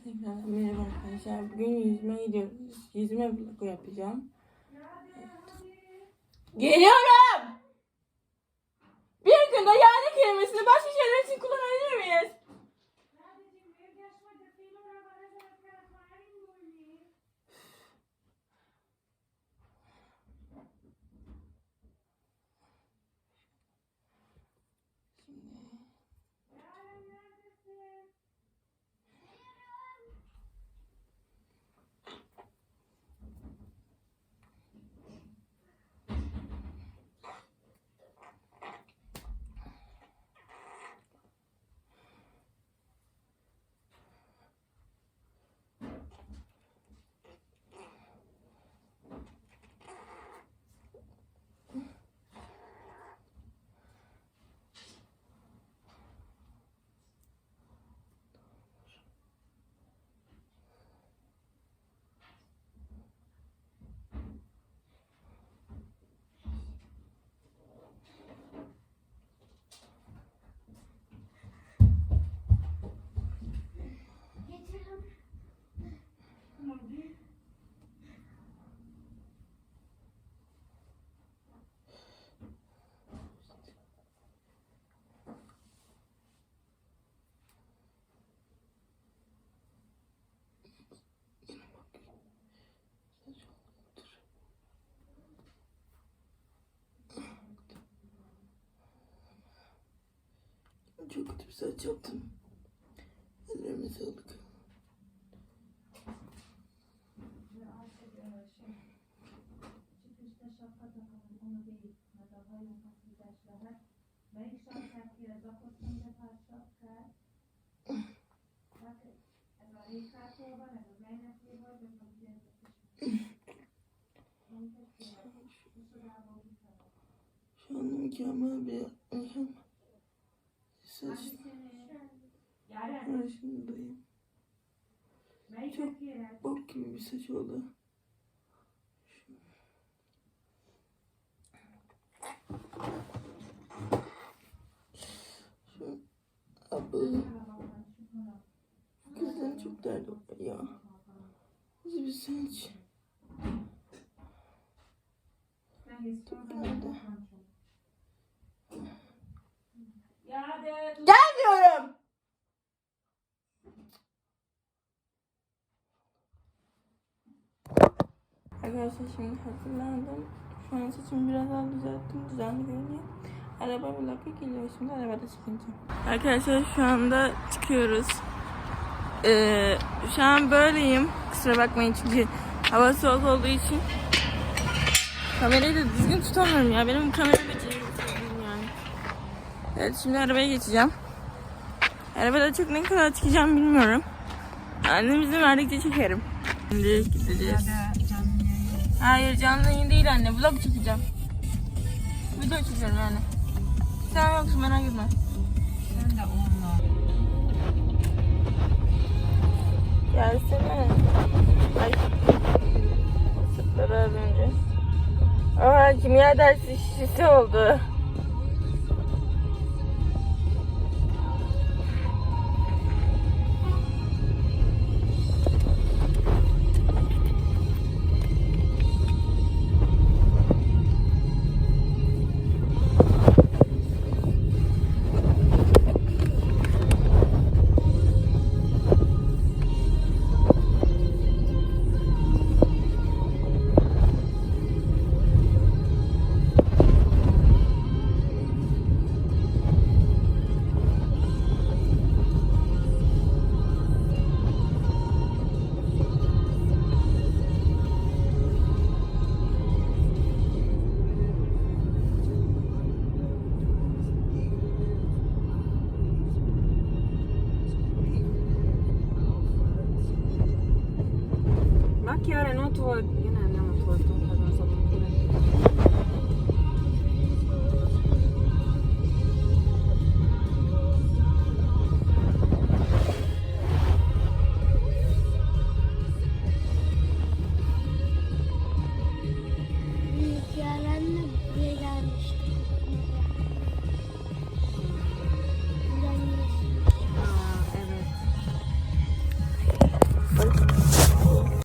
tekrar merhaba arkadaşlar. Bugün yüzmeye gidiyoruz. Yüzme vlogu yapacağım. Evet. Geliyorum! Bir günde yani kelimesini başka şeyler için kullanabilir miyiz? Çok kötü bir saç yaptım. Ellerime sağlık. Şu anda mükemmel bir mükemmel saç arasındayım. Çok bok gibi bir saç oldu. Şu abla kızdan çok derdi var ya. Nasıl bir saç? Nerede? Gel diyorum. Arkadaşlar şimdi hazırlandım. Şu an saçımı biraz daha düzelttim. Düzenli görünüyor. Araba vlog'a geliyor şimdi arabada çıkınca. Arkadaşlar şu anda çıkıyoruz. Ee, şu an böyleyim. Kusura bakmayın çünkü hava soğuk olduğu için. Kamerayı da düzgün tutamıyorum ya. Benim kamera becerim düzgün yani. Evet şimdi arabaya geçeceğim. Arabada çok ne kadar çıkacağım bilmiyorum. Annem izin verdikçe çekerim. Şimdi gideceğiz. Hayır canlı yayın değil anne. Vlog çekeceğim. Video çekiyorum yani. Sen yoksun merak etme. Sen de onunla. Gelsene. Ay. Sıkları az önce. Aa kimya dersi şişesi oldu. Chiar în tô